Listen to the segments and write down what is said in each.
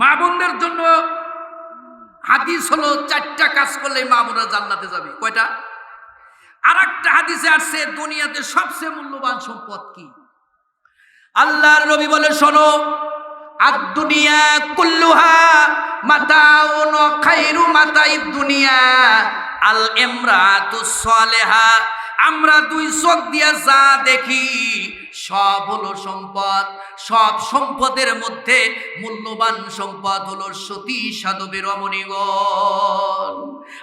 মা বোনদের জন্য হাদিস হলো চারটা কাজ করলে মা বোনরা জান্নাতে যাবে। কয়টা? আর একটা হাদিসে আসছে, দুনিয়াতে সবচেয়ে মূল্যবান সম্পদ কি? আল্লাহর নবী বলে, শোনো আর দুনিয়া কুল্লুহা মাতাউন খাইরু মাতাই দুনিয়া আল ইমরাতু সালেহা। আমরা দুই চোখ দিয়া যা দেখি, সব হলো সম্পদ। সব সম্পদের মধ্যে মূল্যবান সম্পদ হলো সতী সাধবী রমণীগণ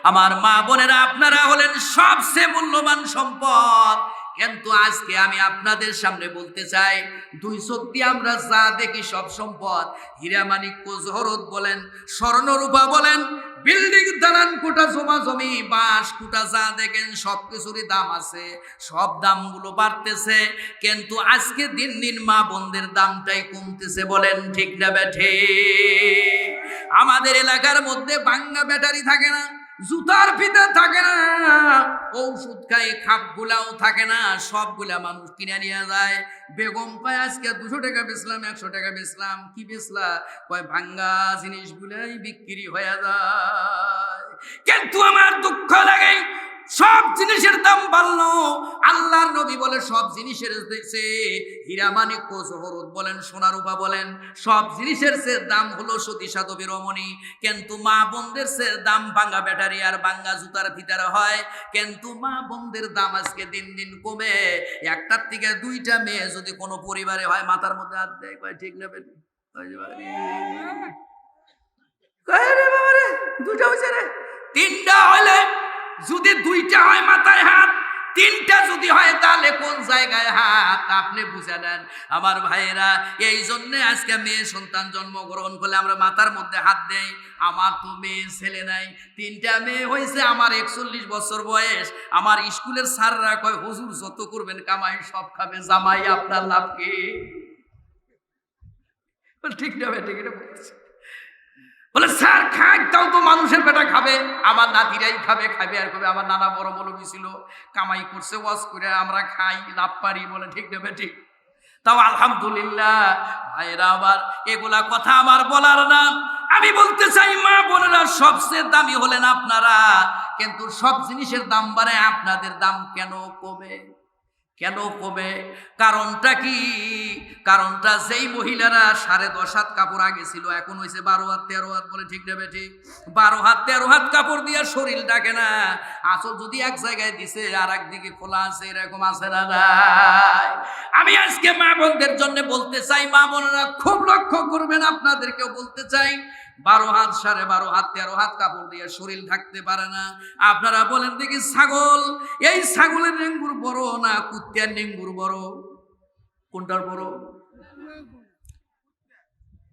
আমার মা বোনেরা, আপনারা হলেন সবচেয়ে মূল্যবান সম্পদ। কিন্তু আজকে আমি আপনাদের সামনে বলতে চাই, দুই দিয়ে আমরা যা দেখি সব সম্পদ। হীরা মানিক্য জহরত বলেন, স্বর্ণরূপা বলেন, বিল্ডিং দালান কোটা জমা জমি, বাঁশ কোটা যা দেখেন সব কিছুরই দাম আছে, সব দামগুলো বাড়তেছে, কিন্তু আজকে দিন দিন মা বোনদের দামটাই কমতেছে বলেন, ঠিক না ব্যাঠে? আমাদের এলাকার মধ্যে বাঙ্গা ব্যাটারি থাকে না জুতার ফিতে থাকে না, ঔষধ খায় খাপ গুলাও থাকে না, সবগুলা মানুষ কিনে নিয়ে যায়। বেগম পায় আজকে দুশো টাকা বেচলাম, একশো টাকা বেচলাম, কি বেচলা? কয়, ভাঙ্গা জিনিসগুলাই বিক্রি হয়ে যায়। কিন্তু আমার দুঃখ লাগে সব জিনিসের দাম বাড়লো। আল্লাহর নবী বলে, সব জিনিসের হীরা জহরত বলেন সোনা রূপা বলেন। সব জিনিসের দাম হলো সতী সাধবী রমণী কিন্তু মা বোনদের সে দাম বাঙ্গা ব্যাটারি আর বাঙ্গা জুতার ভিতরে হয়। কিন্তু মা বোনদের দাম আজকে দিন দিন কমে। একটার থেকে দুইটা মেয়ে যদি কোনো পরিবারে হয়, মাথার মধ্যে হাত দেয় ঠিক নেবে দুটা হয়েছে রে। তিনটা হলে যদি দুইটা হয় মাথায় হাত, তিনটা যদি হয় তাহলে কোন জায়গায় হাত? আপনি বুঝে নেন। আমার ভাইয়েরা, এই জন্য আজকে মেয়ে সন্তান জন্মগ্রহণ করলে আমরা মাথার মধ্যে হাত দেই। আমার তো মেয়ে ছেলে নাই। তিনটা মেয়ে হয়েছে, আমার একচল্লিশ বছর বয়স। আমার স্কুলের স্যাররা কয়, হুজুর, যত করবেন কামাই, সব খাবে। জামাই, আপনার লাভ কি? ঠিক না ঠিক এটা বলতেছে বলে, স্যার খাক তাও তো, মানুষের পেটা খাবে। আমার নাতিরাই খাবে খাবে আর খাবে। আমার নানা বড় মৌলবী ছিল, কামাই করছে, ওয়াজ করে, আমরা খাই, লাভ পারি বলে, ঠিক নেবে ঠিক তাও আলহামদুলিল্লাহ ভাইরা আবার এগুলা কথা আমার বলার না। আমি বলতে চাই, মা বোনেরা, সবচেয়ে দামি হলেন আপনারা, কিন্তু সব জিনিসের দাম বাড়ে আপনাদের দাম কেন কমে? কেন কমে? কারণটা কি? কারণটা যেই মহিলারা সাড়ে দশ হাত কাপড় আগে ছিল, এখন হয়েছে বারো হাত, তেরো হাত বলে ঠিক নেবে ঠিক বারো হাত, তেরো হাত কাপড় দিয়ে শরীর ডাকে না। আসল যদি এক জায়গায় দিছে আর একদিকে খোলা আছে, এরকম আছে না আমি আজকে মা বোনদের জন্য বলতে চাই, মা বোনেরা খুব লক্ষ্য করবেন, আপনাদেরকেও বলতে চাই বারো হাত, সাড়ে বারো হাত, তেরো হাত কাপড় দিয়ে শরীর ঢাকতে পারে না। আপনারা বলেন, দেখি ছাগল, এই ছাগলের নেঙ্গুর বড় না কুত্তিয়ার নেঙ্গুর বড়? কোনটার বড়?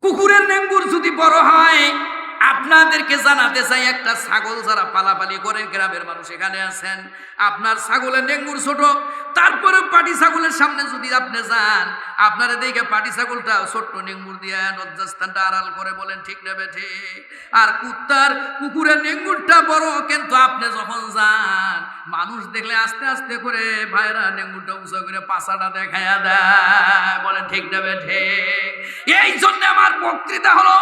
কুকুরের নেঙ্গুর যদি বড় হয় আপনাদেরকে জানাতে চাই, একটা ছাগল যারা পালাপালি করেন গ্রামের মানুষ এখানে আছেন, আপনার ছাগলের নেঙ্গুর ছোট তারপরে পাটি ছাগলের সামনে যদি আপনি যান, আপনারা দেখে পাটি ছাগলটা ছোট্ট নেঙ্গুর দিয়ে লজ্জাস্থানটা আড়াল করে বলেন, ঠিক নেবে ঠিক আর কুত্তার কুকুরের নেঙ্গুরটা বড়, কিন্তু আপনি যখন যান, মানুষ দেখলে আস্তে আস্তে করে ভাইরা নেঙ্গুরটা উঁচা করে পাশাটা দেখায়া দেয়, বলেন, ঠিক নেবে ঠিক এই জন্য আমার বক্তৃতা হলো,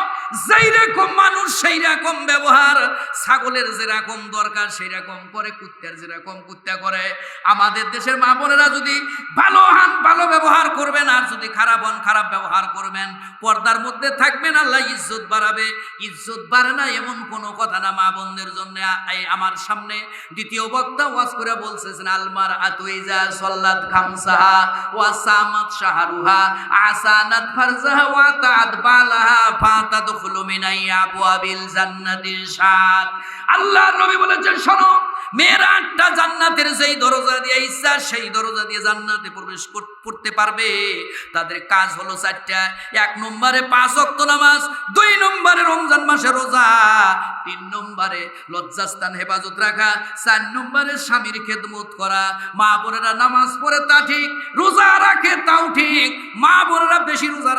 যেই রকম মানুষ সেই রকম ব্যবহার, ছাগলের যেরকম দরকার সেই রকম করে, কুত্তার যেরকম কুত্তা করে। আমাদের দেশের মা বোনেরা যদি ভালো হান, ভালো ব্যবহার করবেন, আর যদি খারাপ হন, খারাপ ব্যবহার করবেন, পর্দার মধ্যে থাকবেন, আল্লাহ ইজ্জত বাড়াবে। ইজ্জত বাড়ে না এমন কোনো কথা না মা বোনদের জন্য। আমার সামনে দ্বিতীয় বক্তা ওয়াজ করে বলছেন আলমার আতুইজা সল্লাত খামসাহা ওয়া সামাত শাহরুহা, আসানাত ফারজাহা ওয়া তাদ বালাহা, ফাতাদখুলু মিনাই আল্লাহ নবী বলেছেন, শোনো, মেয়েরা জান্নাতের যেই দরজা দিয়ে ইচ্ছা সেই দরজা দিয়ে জান্নাতে প্রবেশ করতে পারবে। তাদের কাজ হলো চারটা। এক নম্বরে পাঁচ অক্ত নামাজ, দুই নম্বরে রমজান মাসে রোজা, তিন নম্বরে লজ্জাস্থান হেফাজত রাখা, চার নম্বরে স্বামীর খেদমত করা। মা বোনেরা নামাজ পড়ে তা ঠিক, রোজা রাখে তাও ঠিক, মা বোনেরা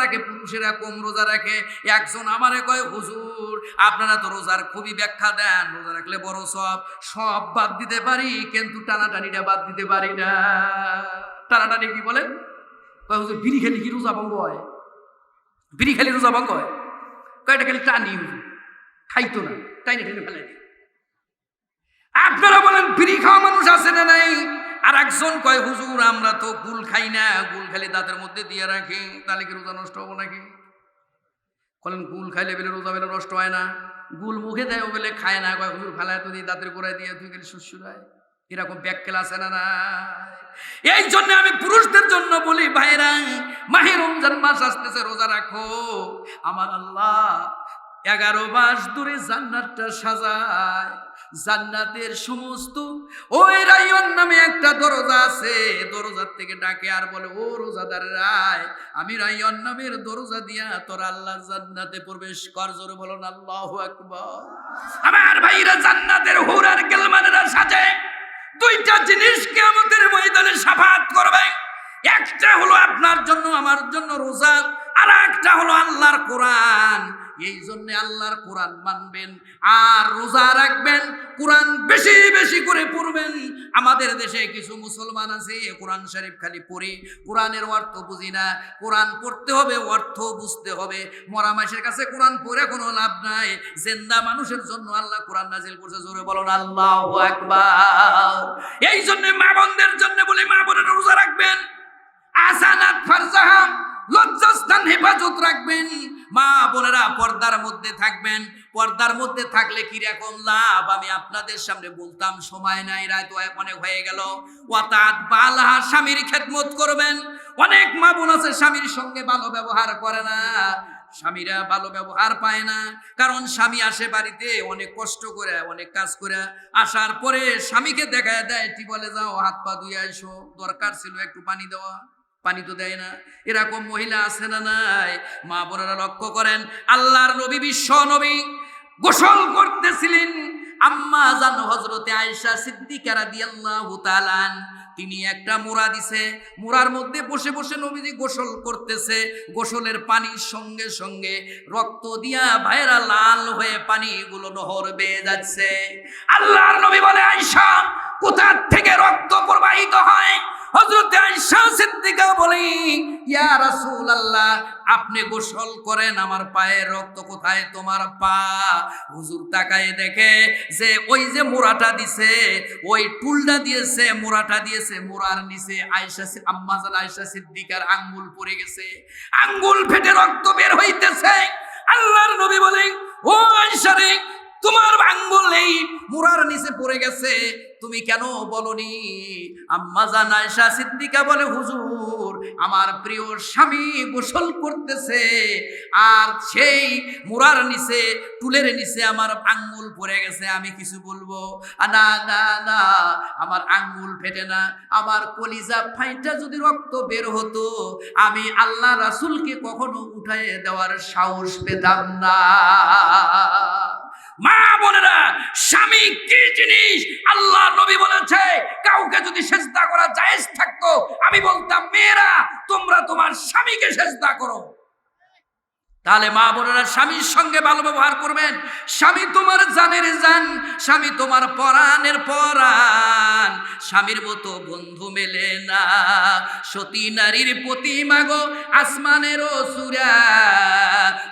রাখে, পুরুষেরা কম রোজা রাখে। একজন আমারে কয়, হুজুর, আপনারা তো রোজার খুবই ব্যাখ্যা দেন, রোজা রাখলে বড় সব সব বাদ দিতে পারি, কিন্তু টানাটানিটা বাদ দিতে পারি না। টানাটানি কি বলে কয়, হুজুর, বিড়ি খেলে কি রোজা ভঙ্গ হয়? বিড়ি খেলে রোজা ভঙ্গ হয়। কয়টা খালি টানি, হুজুর, খাইতো না তাই না টেনে ফেলাই আপনারা বলেন ফ্রি খাওয়া মানুষ আছে না নাই? আর একজন কয়, হুজুর, আমরা তো গুল খাই না, গুল খালি দাঁতের মধ্যে দিয়ে রাখি, তাহলে কি রোজা নষ্ট হব নাকি? বলেন, গুল খাইলে বেলে রোজা বেলে নষ্ট হয় না, গুল মুখে দেয় ও বেলে খায় না। কয়, হুজুর, ফেলায় তো দিয়ে দাঁতের গোড়ায় দিয়ে তুই গেলে সুসুরায় এরকম ব্যাককেল আছে না না এই জন্য আমি পুরুষদের জন্য বলি, ভাইরা, মাহে রমজান মাস আসতেছে, রোজা রাখো। আমার আল্লাহ এগারো মাস ধরে জান্নাতটা সাজায় জান্নাতের সমস্ত ওই রাইয়ন নামে একটা দরজা আছে। দরজার থেকে ডাকে আর বলে, ও রোজাদার রায়, আমি রাইয়ন নামের দরজা দিয়া তোর আল্লাহ জান্নাতে প্রবেশ কর। জোরে বলুন, আল্লাহ আকবার। আমার ভাইরা জান্নাতের হুরার গেলমানেরা সাজে দুইটা জিনিসকে আমাদের ময়দানে সাফাত করবে। একটা হলো আপনার জন্য, আমার জন্য রোজা। আর একটা হলো আল্লাহর কোরআন। এই জন্য আল্লাহর কোরআন মানবেন। আর রোজা রাখবেন, কোরআন বেশি বেশি করে পড়বেন। আমাদের দেশে কিছু মুসলমান আছে, কোরআন শরীফ খালি পড়ি, কোরআনের অর্থ বুঝি না। কোরআন পড়তে হবে, অর্থ বুঝতে হবে। মরা মাসের কাছে কোরআন পড়ে কোনো লাভ নাই। জেন্দা মানুষের জন্য আল্লাহ কোরআন নাজিল করছে, জোরে বলুন, আল্লাহ আকবার। এই জন্য মা বোনদের জন্য বলে, মা বোনের রোজা রাখবেন। আসানাত ফারজাহাম লজ্জাস্থান হেফাজত রাখবেন। মা বোনেরা পর্দার মধ্যে থাকবেন। পর্দার মধ্যে থাকলে কি রকম লাভ? আমি আপনাদের সামনে বলতাম, সময় নাই রায় তো অনেক হয়ে গেল। ওয়াতাত বালাহা স্বামীর খেদমত করবেন। অনেক মা বোন আছে, স্বামীর সঙ্গে ভালো ব্যবহার করে না। স্বামীরা ভালো ব্যবহার পায় না। কারণ স্বামী আসে বাড়িতে, অনেক কষ্ট করে, অনেক কাজ করে। আসার পরে স্বামীকে দেখা দেয় টি বলে যাও, হাত পা ধুয়ে আইসো, দরকার ছিল একটু পানি দেওয়া। পানি তো দেয় না। এরকম মহিলা আছে না নাই? মা বোনেরা লক্ষ্য করেন, আল্লাহর নবী, বিশ্ব নবী গোসল করতেছিলেন। আম্মা জান হজরতে আয়েশা সিদ্দিকা রাদিয়াল্লাহু তাআলা তিনি একটা মোড়া দিছে। মোড়ার মধ্যে বসে বসে নবীজি গোসল করতেছে। গোসলের পানির সঙ্গে সঙ্গে রক্ত দিয়া ভাইরা লাল হয়ে পানিগুলো নহর বেয়ে যাচ্ছে। আল্লাহর নবী বলে, আয়েশা কোথার থেকে রক্ত প্রবাহিত হয়? সিদ্দিকা বলে, ইয়া আপনি গোসল করেন, আমার পায়ের রক্ত কোথায়? তোমার পা। হুজুর তাকায় দেখে যে ওই যে মোড়াটা দিছে, ওই টুলটা দিয়েছে, মোড়াটা দিয়েছে, মোড়ার নিচে আয়েশা সি- আম্মা জান আয়েশা সিদ্দিকার আঙ্গুল পড়ে গেছে। আঙ্গুল ফেটে রক্ত বের হইতেছে। আল্লাহর নবী বলেন ও আয়েশা রে পড়ে গেছে। তুমি কেন বলনি? আম্মা জান আয়েশা সিদ্দিকা বলে, হুজুর, আমার প্রিয় স্বামী গোসল করতেছে আর সেই মুরার নিচে, টুলের নিচে আমার আঙ্গুল পড়ে গেছে, আমি কিছু বলব? না না না, আমার আঙ্গুল ফেটে না, আমার কলিজা ফাইটা যদি রক্ত বের হতো, আমি আল্লাহ রাসুলকে কখনো উঠায় দেওয়ার সাহস পেতাম না। মা বোনেরা, স্বামী কি জিনিস আল্লাহ নবী বলেছে? কাউকে যদি সেজদা করা জায়েজ থাকতো, আমি বলতাম, মেয়েরা, তোমরা তোমার স্বামীকে সেজদা করো। তাহলে মা বোনেরা স্বামীর সঙ্গে ভালো ব্যবহার করবেন। স্বামী তোমার জানের জান, স্বামী তোমার পরাণের পরাণ। স্বামীর মতো বন্ধু মেলে না। সতী নারীর প্রতিমা গো আসমানেরও সুরা।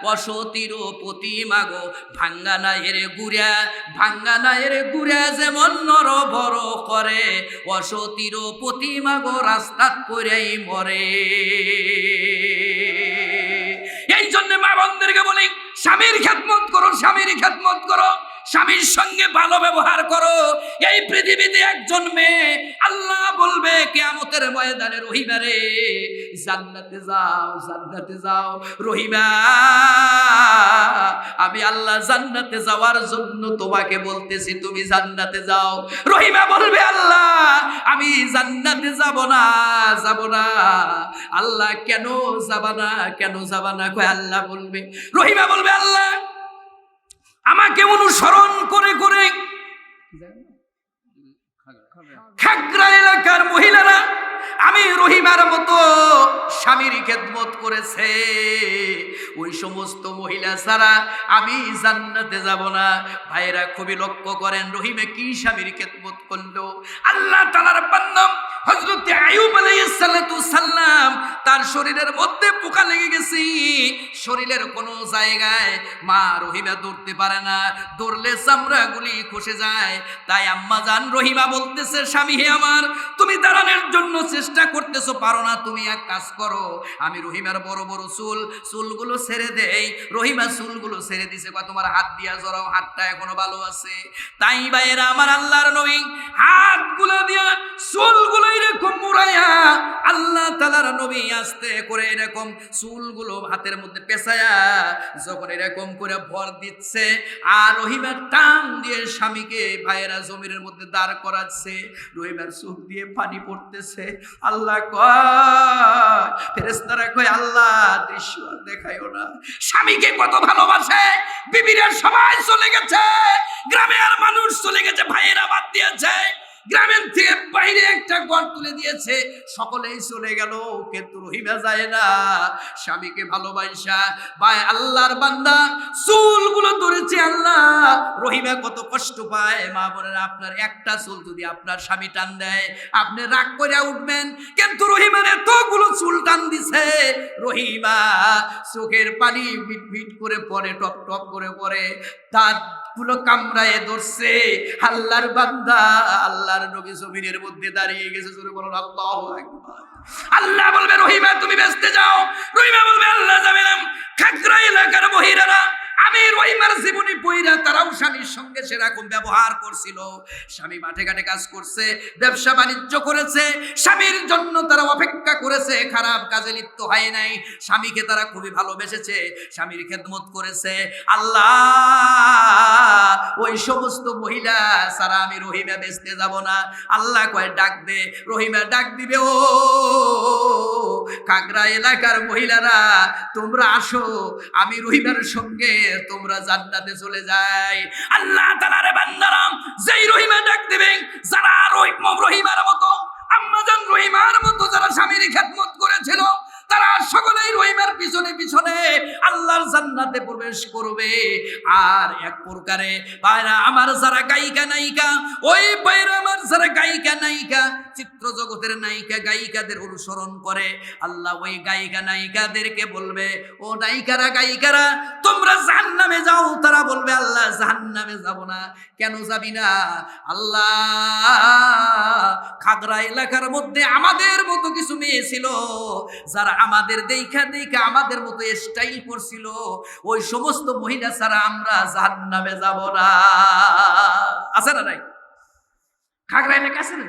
অসতীরও প্রতিমা গো ভাঙ্গা নায়ের গুড়া। ভাঙ্গা নায়ের গুড়া যেমন নর বড় করে, অসতীরও প্রতিমা গো রাস্তাত করেই মরে। এই জন্য মা বন্ধুদেরকে বলি স্বামীর খেদমত করো স্বামীর খেদমত করো। স্বামীর সঙ্গে ভালো ব্যবহার করো। এই পৃথিবীতে একজন মেয়ে আল্লাহ বলবে, কেয়ামতের ময়দানে রহিমা রে, জান্নাতে যাও জান্নাতে যাও, রহিমা। আমি আল্লাহ জান্নাতে যাওয়ার জন্য তোমাকে বলতেছি, তুমি জান্নাতে যাও। রহিমা বলবে, আল্লাহ, আমি জান্নাতে যাব না যাব না। আল্লাহ কেন যাব না, কেন যাব না? কয় আল্লাহ বলবে। রহিমা বলবে, আল্লাহ আমাকে অনুসরণ করে করে খাগড়া এলাকার মহিলারা আমি রহিমার মতো স্বামীর খেদমত করেছে। ওই সমস্ত মহিলা ছাড়া আমি জান্নাতে যাব না। ভাইরা খুবই লক্ষ্য করেন, রহিমে কি স্বামীর খেদমত করল? আল্লাহ তালার বান্দম হজরত আয়ুব সাল্লাম তার শরীরের মধ্যে পোকা লেগে গেছি। শরীরের কোনো জায়গায় মা রহিমা দৌড়তে পারে না। দৌড়লে চামড়াগুলি খসে যায়। তাই আম্মা জান রহিমা বলতেছে, স্বামী হে আমার, তুমি দাঁড়ানোর জন্য চেষ্টা করতেছো, পারো না, তুমি এক কাজ করো। আমি রহিমার বড় বড় চুল, চুলগুলো ছেড়ে দেই। রহিমা চুলগুলো ছেড়ে দিছে বা তোমার হাত দিয়া জড়াও, হাতটা এখনও ভালো আছে। তাই বাইরা আমার আল্লাহর নবী, হাতগুলো দিয়া চুলগুলো এরকম মুড়াইয়া আল্লাহ তালার নবী আস্তে করে এরকম চুলগুলো হাতের মধ্যে পেঁচায়া যখন এরকম করে ভর দিচ্ছে, আর রহিমার টান দিয়ে স্বামীকে ভাইয়েরা জমির মধ্যে দাঁড় করাচ্ছে, রহিমার চোখ দিয়ে পানি পড়তেছে। আল্লাহ কয় ফেরেস্তারা কয়, আল্লাহ, দৃশ্য আর দেখাইও না। স্বামীকে কত ভালোবাসে বিবিরা সবাই চলে গেছে, গ্রামে আর মানুষ চলে গেছে, ভাইয়েরা বাদ দিয়েছে। গ্রামের থেকে বাইরে একটা গড় তুলে দিয়েছে। সকলেই চলে গেল, কিন্তু রহিমা যায় না। স্বামীকে ভালোবাসা। ভাই, আল্লাহর বান্দা, চুলগুলো ধরেছে আল্লাহ। রহিমা কত কষ্ট পায়। মা বোনেরা, আপনার একটা চুল যদি আপনার স্বামী টান দেয়, আপনি রাগ করে উঠবেন, কিন্তু রহিমার এতগুলো চুল টান দিছে। রহিমা চোখের পানি মিট মিট করে পরে টপ টপ করে পরে তার গুলো কামড়ায় ধরছে। আল্লাহর বান্দা, আল্লাহর নবী জমিনের মধ্যে দাঁড়িয়ে গেছে, জোরে বলুন, আল্লাহ আল্লাহ বলবে, রহিমা, তুমি বেসতে যাও। রহিমা বলবে, আল্লাহ যাবে না খাগড়া এলাকার মহিলারা আমি রহিমার জীবনী পইরা তারাও স্বামীর সঙ্গে সেরকম ব্যবহার করছিল। স্বামী মাঠে ঘাটে কাজ করছে, ব্যবসা বাণিজ্য করেছে, স্বামীর জন্য তারা অপেক্ষা করেছে, খারাপ কাজে লিপ্ত হয় নাই। স্বামীকে তারা খুবই ভালোবেসেছে, স্বামীর খেদমত করেছে। আল্লাহ, ওই সমস্ত মহিলা সারা আমি রহিমা বেচতে যাব না। আল্লাহ কয়, ডাক দে, রহিমা ডাক দিবে, ও কাকরা এলাকার মহিলারা, তোমরা আসো, আমি রহিমার সঙ্গে তোমরা জান্নাতে চলে যাই। আল্লাহ তালারে বান্দারাম যেই রহিমা ডাক দিবেন যারা রহিম রহিমার মতো, আম্মাজান রহিমার মতো যারা স্বামীর খেদমত করেছিল তারা সকলেই রহিমের পিছনে পিছনে আল্লাহর জান্নাতে প্রবেশ করবে। আর এক প্রকারে বাইরা আমার যারা গায়িকা, নায়িকা, ওই বাইরা আমার যারা গায়িকা, নায়িকা, চিত্র জগতের নায়িকা, গায়িকাদের অনুসরণ করে, আল্লাহ ওই গায়িকা, নায়িকাদেরকে বলবে, ও নায়িকারা, গায়িকারা, তোমরা জাহান্নামে যাও। তারা বলবে, আল্লাহ, জাহান্নামে যাব না। কেন যাবি না? আল্লাহ, খাগড়া এলাকার মধ্যে আমাদের মতো কিছু মেয়ে ছিল, যারা আমাদের দেখা দেখা আমাদের মতো স্টাইল করছিল ওই সমস্ত মহিলা ছাড়া আমরা জাহান্নামে যাব না। আছে না নাই? খাগড়া এলাকা আছে না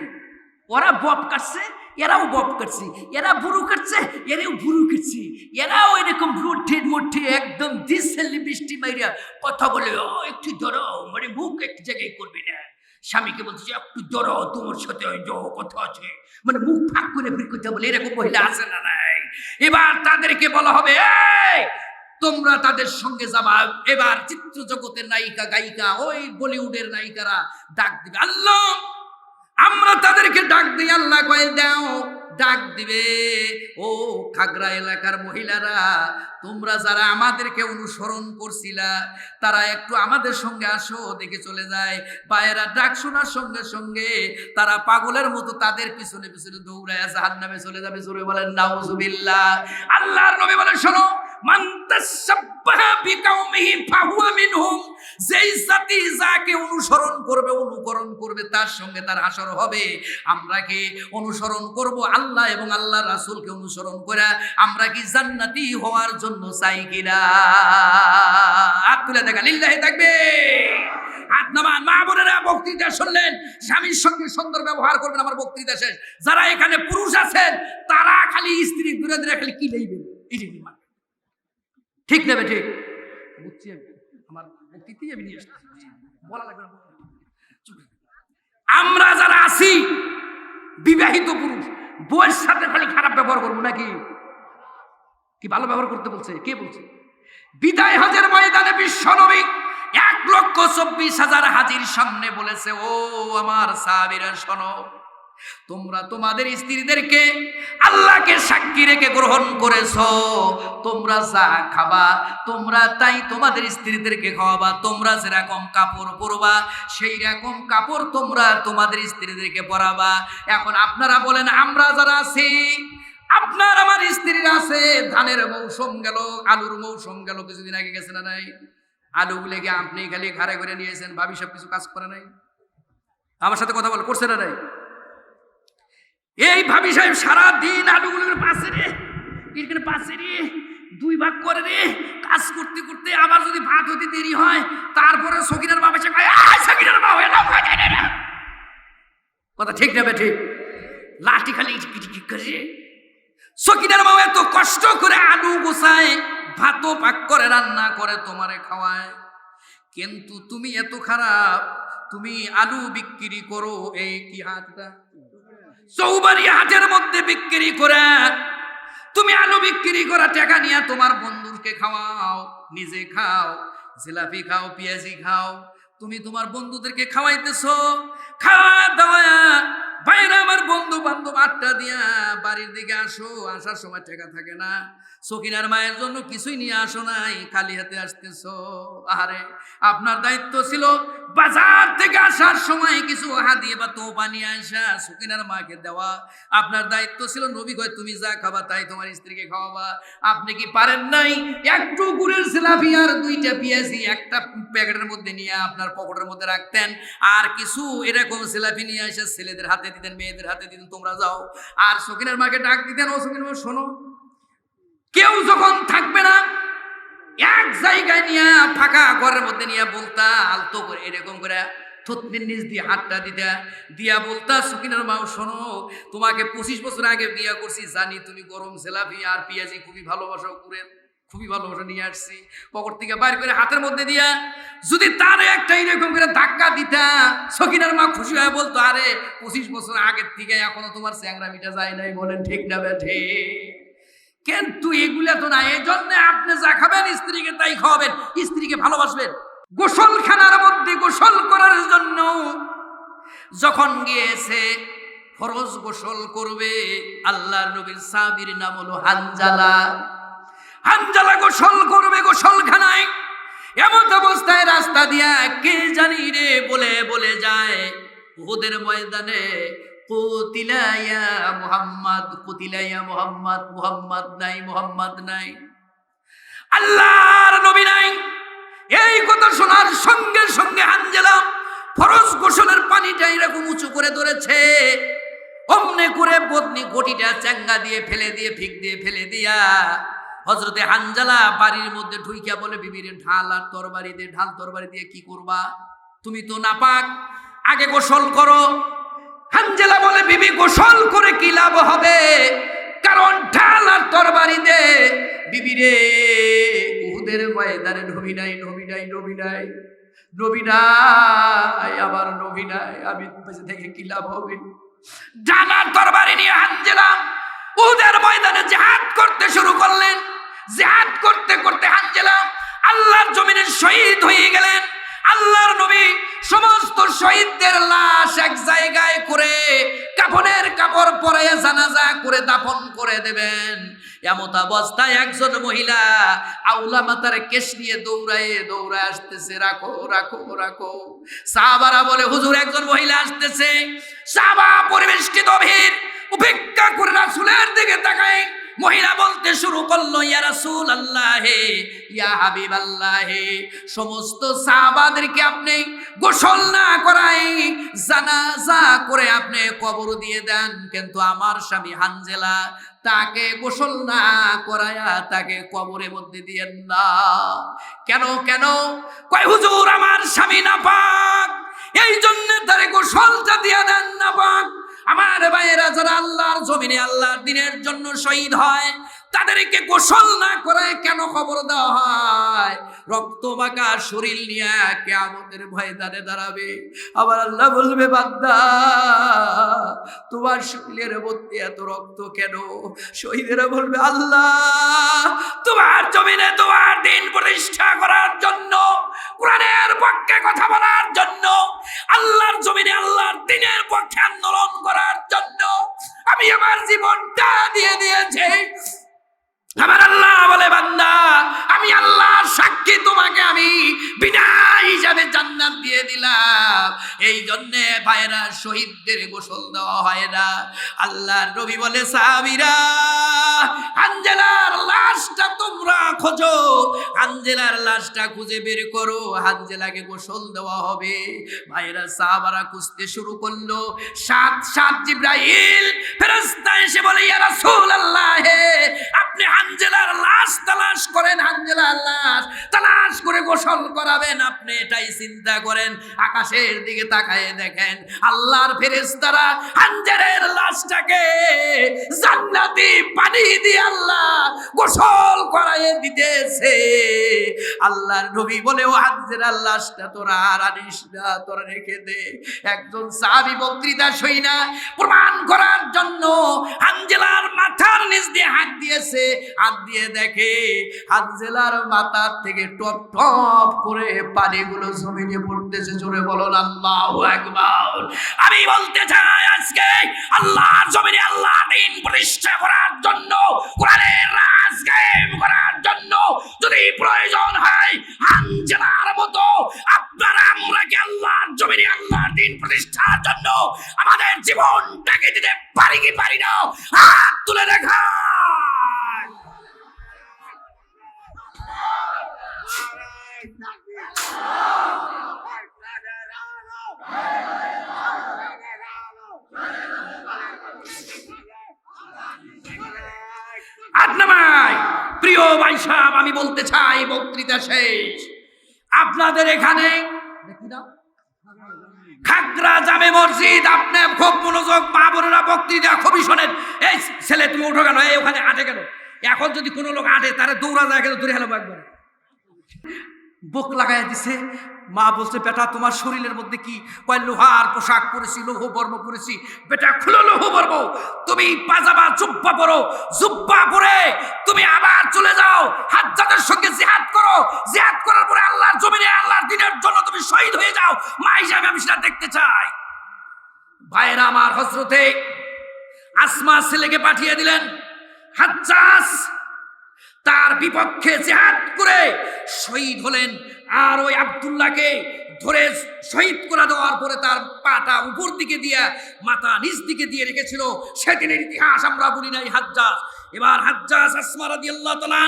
ওরা বপ কাটছে, এরাও বপ কাটছে, এরা বুড়ো কাটছে, এরাও বুড়ো কাটছে। এরাও এরকম মুঠে মুঠে একদম দিশেলি বৃষ্টি মাইরা কথা বলে ও একটু ধরো মানে মুখ এক জায়গায় করবে না। স্বামীকে বলছে, একটু ধরো, তোমার সাথে ওই কথা আছে। মানে মুখ ফাঁক করে কথা বলে, এরকম মহিলা আছে না নাই? এবার তাদেরকে বলা হবে তোমরা তাদের সঙ্গে যাবা এবার চিত্র জগতের নায়িকা, গায়িকা, ওই বলিউডের নায়িকারা ডাক দিবে, আল্লাহ, আমরা তাদেরকে ডাক দিই, আল্লাহ কয়ে, দাও। ডাক দিবে, ও খাগড়া এলাকার মহিলারা, তোমরা যারা আমাদেরকে অনুসরণ করছিলা, তারা একটু আমাদের সঙ্গে আসো, দেখে চলে যায়। পায়েরা ডাক শোনার সঙ্গে সঙ্গে তারা পাগলের মতো তাদের পিছনে পিছনে দৌড়ায় জাহান নামে চলে যাবে। জোরে বলেন, নাউজুবিল্লাহ। আল্লাহর নবী বলেন, শোনো মান যাকে অনুসরণ করবে, অনুকরণ করবে, তার সঙ্গে তার আসর হবে। আমরা কি অনুসরণ করব? আল্লাহ এবং আল্লাহ রাসূলকে অনুসরণ করে আমরা কি জান্নাতি হওয়ার জন্য চাই কিনা? হাত তুলে দেখা থাকবে। মা বক্তৃতা শুনলেন, স্বামীর সঙ্গে সুন্দর ব্যবহার আমার বক্তৃতা যারা এখানে পুরুষ আছেন, তারা খালি স্ত্রী দূরে দূরে খালি কি লইবেন এটি ঠিক নেবে ঠিক বুঝছি আমি। আমার বক্তৃতাই আমি নিয়ে আসছি। বলা লাগবে। আমরা যারা আছি বিবাহিত পুরুষ বউয়ের সাথে খালি খারাপ ব্যবহার করব নাকি? কি ভালো ব্যবহার করতে বলছে? কে বলছে? বিদায় হজের ময়দানে বিশ্ব নবী এক লক্ষ চব্বিশ হাজার হাজির সামনে বলেছে ও আমার সাহাবিরা শোনো তোমরা তোমাদের স্ত্রীদেরকে আল্লাহকে সাক্ষী রেখে গ্রহণ করেছ। তোমরা যা খাবা, তোমরা তাই তোমাদের স্ত্রীদেরকে খাওয়াবা। তোমরা যেরকম কাপড় পরবা সেই রকম কাপড় তোমরা তোমাদের স্ত্রীদেরকে পরাবা। এখন আপনারা বলেন, আমরা যারা আছি, আপনার আমার স্ত্রীর আছে। ধানের মৌসুম গেল, আলুর মৌসুম গেল, কিছুদিন আগে গেছে না নাই? আলুগুলো কি আপনি খালি ঘাড়ে করে নিয়েছেন, ভাবি সব কিছু কাজ করে নাই? আমার সাথে কথা বল, করছে না নাই? এই ভাবি সাহেব সারা দিন আলুগুলোর পাশে রে এখানে পাশে রে, দুই ভাগ করে রে, কাজ করতে করতে আবার যদি ভাত হতে দেরি হয়, তারপরে সকিনার বাবা সে সকিনার বাবা। কথা ঠিক না ঠিক লাঠি খালি কি করে সকিনার বাবা এত কষ্ট করে আলু গোছায় ভাতও পাক করে, রান্না করে, তোমারে খাওয়ায়। কিন্তু তুমি এত খারাপ, তুমি আলু বিক্রি করো, এই কি হাতটা? চৌবাড়ি হাটের মধ্যে বিক্রি করে, তুমি আলু বিক্রি করা টাকা নিয়ে তোমার বন্ধুকে খাওয়াও, নিজে খাও, জিলাপি খাও, পেঁয়াজি খাও, তুমি তোমার বন্ধুদেরকে খাওয়াইতেছো, খাওয়া দাওয়া বাইরে আমার বন্ধু বান্ধব আড্ডা দিয়া বাড়ির দিকে আসো, আসার সময় টাকা থাকে না। সকিনার মায়ের জন্য কিছুই নিয়ে আসো নাই, খালি হাতে আসতেছো। আরে আপনার দায়িত্ব ছিল বাজার থেকে আসার সময় কিছু হাদিয়ে বা তোপা নিয়ে আসা, সকিনার মাকে দেওয়া। আপনার দায়িত্ব ছিল, নবী কয়, তুমি যা খাবা তাই তোমার স্ত্রীকে খাওয়াবা। আপনি কি পারেন নাই? একটু গুড়ের জিলাপি আর দুইটা পেঁয়াজি একটা প্যাকেটের মধ্যে নিয়ে আপনার পকেটের মধ্যে রাখতেন। আর কিছু এরকম জিলাপি নিয়ে আসা ছেলেদের হাতে দিতেন, মেয়েদের হাতে দিতেন, তোমরা যাও। আর সকিনার মাকে ডাক দিতেন, ও সকিনার মা শোনো, কেউ যখন থাকবে না, এক জায়গায় নিয়ে ফাঁকা ঘরের মধ্যে নিয়ে বলতা, আলতো করে, এরকম করে থতনির নিচ দিয়ে হাতটা দিতা, দিয়া বলতা সকিনার মাও শোনো, তোমাকে পঁচিশ বছর আগে বিয়া করছি, জানি তুমি গরম জেলাপি আর পেঁয়াজি খুবই ভালোবাসো করে খুবই ভালো ভালোবাসা নিয়ে আসছি। পকেট থেকে বাইর করে হাতের মধ্যে দিয়া যদি তার একটা এরকম করে ধাক্কা দিতা, সকিনার মা খুশি হয়ে বলতো, আরে, পঁচিশ বছর আগের থেকে এখনও তোমার চ্যাংরা মিটা যায় নাই, বলেন, ঠিক না বেঠে কিন্তু এগুলা তো না এই জন্য আপনি যা খাবেন, স্ত্রীকে তাই খাওয়াবেন, স্ত্রীকে ভালোবাসবেন। গোসলখানার মধ্যে গোসল করার জন্য যখন গিয়েছে, ফরজ গোসল করবে, আল্লাহর নবীর সাবির নাম হলো হানজালা। হানজালা গোসল করবে গোসলখানায়। এমন অবস্থায় রাস্তা দিয়া কে জানি রে বলে বলে যায় ওদের ময়দানে কুতিলাইয়া মুহাম্মদ কুতিলাইয়া মুহাম্মদ মুহাম্মদ নাই মুহাম্মদ নাই। আল্লাহর নবী নাই। এই কথা শোনার সঙ্গে সঙ্গে হানজেলা ফরজ গোসলের পানিটা এরকম উঁচু করে ধরেছে। অমনে করে বদনি গটিটা চাঙ্গা দিয়ে ফেলে দিয়ে, ফিক দিয়ে ফেলে দিয়া হজরতে হানজালা বাড়ির মধ্যে ঢুইকা বলে, বিবির, ঢাল আর তরবারি দিয়ে ঢাল তরবারি দিয়ে কি করবা? তুমি তো নাপাক। আগে গোসল করো। হানজেলা বলে, বিবি, গোসল করে কি লাভ হবে? কারণ ঢাল আর তরবারি দে। বিবি রে উহুদের ময়দানে নবী নাই নবী নাই নবী নাই নবী নাই, আবার নবী নাই, আমি বেঁচে থেকে কি লাভ হবে? ঢাল আর তরবারি নিয়ে হানজেলা উহুদের ময়দানে জেহাদ করতে শুরু করলেন। জেহাদ করতে করতে হানজেলা আল্লাহর জমিনে শহীদ হয়ে গেলেন। আল্লাহর নবী সমস্ত শহীদদের লাশ এক জায়গায় করে কাফনের কাপড় পরে জানাজা করে দাফন করে দেবেন। এমত অবস্থায় একজন মহিলা আউলা মাতার কেশ নিয়ে দৌড়ায় দৌড়ায় আসতেছে, রাখো রাখো রাখো। সাহাবারা বলে, হুজুর, একজন মহিলা আসতেছে। সাহাবা পরিবেশটিত ভিড় উপেক্ষা করে রাসুলের দিকে তাকায়। মহিলা বলতে শুরু করল, ইয়া আল্লাহে ইয়া হাবিব আল্লাহে সমস্ত সাহাবাদেরকে আপনি গোসল না করাই জানাজা করে আপনি কবর দিয়ে দেন। কিন্তু আমার স্বামী হানজেলা তাকে গোসল না করায়া তাকে কবরের মধ্যে দিয়েন না। কেন কেন? কয়, হুজুর, আমার স্বামী না পাক এই জন্য তারে গোসলটা দিয়ে দেন না পাক আমার ভাইয়েরা যারা আল্লাহর জমিনে আল্লাহর দিনের জন্য শহীদ হয়, তাদেরকে গোসল না করে কেন খবর দেওয়া হয়? রক্ত বাঁকা শরীর নিয়ে কেমতের ময়দানে দাঁড়াবে। আবার আল্লাহ বলবে, বান্দা, তোমার শরীরের মধ্যে এত রক্ত কেন? শহীদেরা বলবে, আল্লাহ, তোমার জমিনে তোমার দিন প্রতিষ্ঠা করার জন্য কোরআনের পক্ষে কথা বলার জন্য, আল্লাহর জমিনে আল্লাহর দিনের পক্ষে আন্দোলন করার জন্য আমি আমার জীবনটা দিয়ে দিয়েছি। আমার আল্লাহ বলে, বান্দা, আমি আল্লাহ সাক্ষী, তোমাকে আমি বিনা হিসাবে জান্নাত দিয়ে দিলাম। এই জন্যে ভাইরা শহীদদের গোসল দেওয়া হয় না। আল্লাহর নবী বলে, সাহাবীরা আঞ্জেলার লাশটা তোমরা খোঁজো। আঞ্জেলার লাশটা খুঁজে বের করো। আঞ্জেলাকে গোসল দেওয়া হবে। ভাইরা সাহাবারা খুঁজতে শুরু করল। সাত সাত জিব্রাইল ফেরেশতা এসে বলে, ইয়া রাসূলুল্লাহ, আপনি আঞ্জেলার লাশ তালাশ করেন আঞ্জেলার লাশ। তালাশ করে গোসল করাবেন, আপনি এটাই চিন্তা করেন, আকাশের দিকে তাকায় দেখেন, আল্লাহর ফেরেশতারা আঞ্জেলের লাশটাকে জান্নাতি পানি দিয়ে আল্লাহ গোসল করায় দিতেছে। আল্লাহর নবী বলে, ও আঞ্জেলার লাশটা তোরা আর আনিস না, তোরা রেখে দে। একজন সাহাবী বক্তৃতা সই না, প্রমাণ করার জন্য আঞ্জেলার মাথার নিচ দিয়ে হাত দিয়েছে। হাত দিয়ে দেখে আঞ্জেলার মাথার থেকে টপ টপ করে পানিগুলো জমিনে পড়তেছে, জোরে বলো আল্লাহু আকবার। আমি বলতে চাই আজকে আল্লাহর জমিনে আল্লাহ দিন প্রতিষ্ঠা করার জন্য, কোরআনের রাজ করার জন্য যদি প্রয়োজন হয় আঞ্জেলার মতো আপনারা আমরা কি আল্লাহর জমিনে আল্লাহর দিন প্রতিষ্ঠার জন্য আমাদের জীবনটাকে দিতে পারি কি পারি না? হাত তুলে দেখা ভাই সাহেব, আমি বলতে চাই, বক্তৃতা শেষ। আপনাদের এখানে খাগড়া জামে মসজিদ, আপনি খুব মনোযোগ, মা বোনেরা বক্তৃতা, খুবই শোনেন। এই ছেলে, তুমি উঠো কেন? এই ওখানে আটে কেন? এখন যদি কোনো লোক আটে তারা দৌড়া যায় কেন দূরে হেলো একবারে। বুক লাগাই দিছে। মা বলছে, বেটা, তোমার শরীরের মধ্যে কি কয় লোহার পোশাক পরেছি লৌহ বর্ম পরেছি? বেটা, খুলো লৌহ বর্ম তুমি পাজামা জুব্বা পরো, জুব্বা পরে তুমি আবার চলে যাও। হাজ্জাদের সঙ্গে জিহাদ করো। জিহাদ করার পরে আল্লাহর জমিনে, আল্লাহর দিনের জন্য তুমি শহীদ হয়ে যাও। মা হিসাবে আমি সেটা দেখতে চাই। ভাইরা আমার হজরতে আসমা ছেলেকে পাঠিয়ে দিলেন হাজ্জাস তার বিপক্ষে জেহাদ করে শহীদ হলেন। আর ওই আবদুল্লাহকে ধরে শহীদ করে দেওয়ার পরে তার পাটা উপর দিকে দিয়ে, মাথা নিচ দিকে দিয়ে রেখেছিল। সেদিনের ইতিহাস আমরা বলি নাই হাজ্জাস এবার হাজ্জাস আসমা রাদিয়াল্লাহু তাআলা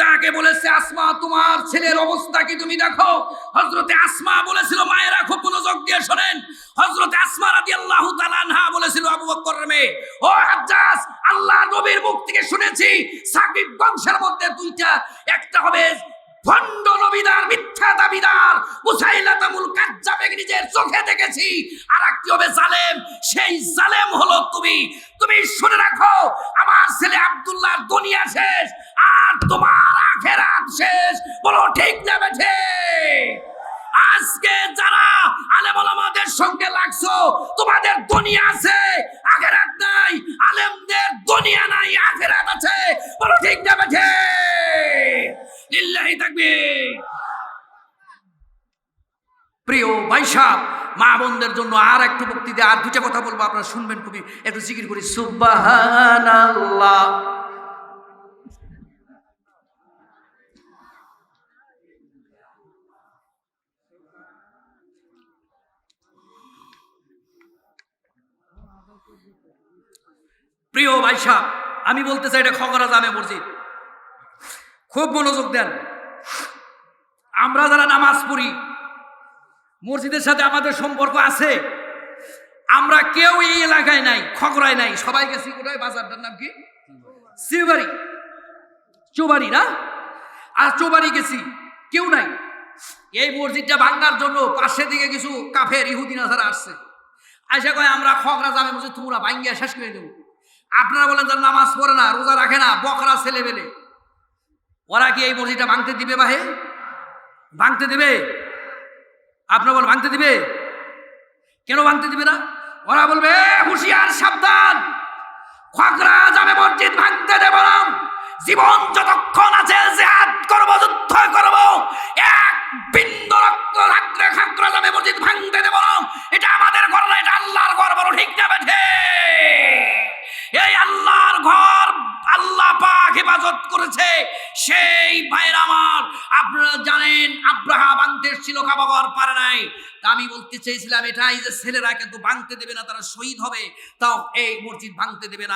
তাকে বলেছে, আসমা, তোমার ছেলের অবস্থা কি তুমি দেখো? হযরতে আসমা বলেছিল, মায়েরা খুব মনোযোগ দিয়ে শোনেন। হজরতে আসমা রাদিয়াল্লাহু তাআলা আনহা বলেছিল, আবু বকরের মেয়ে। ও হাজ্জাস আল্লাহ নবীর মুখ থেকে শুনেছি, সাকিব বংশের মধ্যে দুইটা, একটা হবে ভণ্ড নবীদার, মিথ্যা দাবিদার মুসাইলাতামুল কাজ্জাবেক নিজের চোখে দেখেছি আর একটি হবে জালেম, সেই জালেম হলো তুমি। তুমি শুনে রাখো, আমার ছেলে আব্দুল্লাহর দুনিয়া শেষ, আর তোমার আখেরাত শেষ। বলো ঠিক না বেঠে। আজকে যারা আলেম ওলামাদের সঙ্গে লাগছো, তোমাদের দুনিয়া আছে, আখেরাত নাই, আলেমদের দুনিয়া নাই, আখেরাত আছে, বলো ঠিক না বেঠে? লিল্লাহি তাকবীর। প্রিয় ভাইসাব মা বোনদের জন্য আর একটু বক্তৃতা আর দুটা কথা বলব, আপনারা শুনবেন খুবই। একটু জিকির করি, সুবহানাল্লাহ। প্রিয় ভাইসাব আমি বলতে চাই এটা খগরা জামে মসজিদ। খুব মনোযোগ দেন। আমরা যারা নামাজ পড়ি, মসজিদের সাথে আমাদের সম্পর্ক আছে, আমরা কেউ এই এলাকায় নাই, খগড়ায় নাই। সবাই গেছি কোথায়? বাজারটার নাম কি? শিববাড়ি চৌবাড়ি না? আর চৌবাড়ি গেছি, কেউ নাই। এই মসজিদটা ভাঙ্গার জন্য পাশে দিকে কিছু কাফের, ইহুদিনা যারা আসছে। আইসা কয়, আমরা খগড়া জামে মসজিদ তোমরা ভাঙ্গিয়া শেষ করে দেবো। আপনারা বলেন যারা নামাজ পড়ে না, রোজা রাখে না, বকরা ছেলে বেলে ওরা কি এই মসজিদটা ভাঙতে দিবে বাহে ভাঙতে দিবে? আপনার বল ভাঙতে দিবে? কেন ভাঙতে দিবে না? ওরা বলবে হুশিয়ার, সাবধান। খগরা যাবে মসজিদ ভাঙতে দেব না। জীবন যতক্ষণ আছে, জেহাদ করব, যুদ্ধ করব। এক বিন্দু রক্ত থাকলে খাগড়া যাবে মসজিদ ভাঙতে দেব না। এটা আমাদের ঘর না, এটা আল্লাহর ঘর বড় ঠিক না বেঠে? এই আল্লাহর ঘর আল্লাহ পাক হেফাজত করেছে। সেই ভাইয়ের আমার, আপনারা জানেন আব্রাহা ভাঙতে এসেছিল কাবাগর পারে নাই। তা আমি বলতে চেয়েছিলাম, এটাই যে ছেলেরা কিন্তু ভাঙতে দেবে না, তারা শহীদ হবে। তাও এই মসজিদ ভাঙতে দেবে না।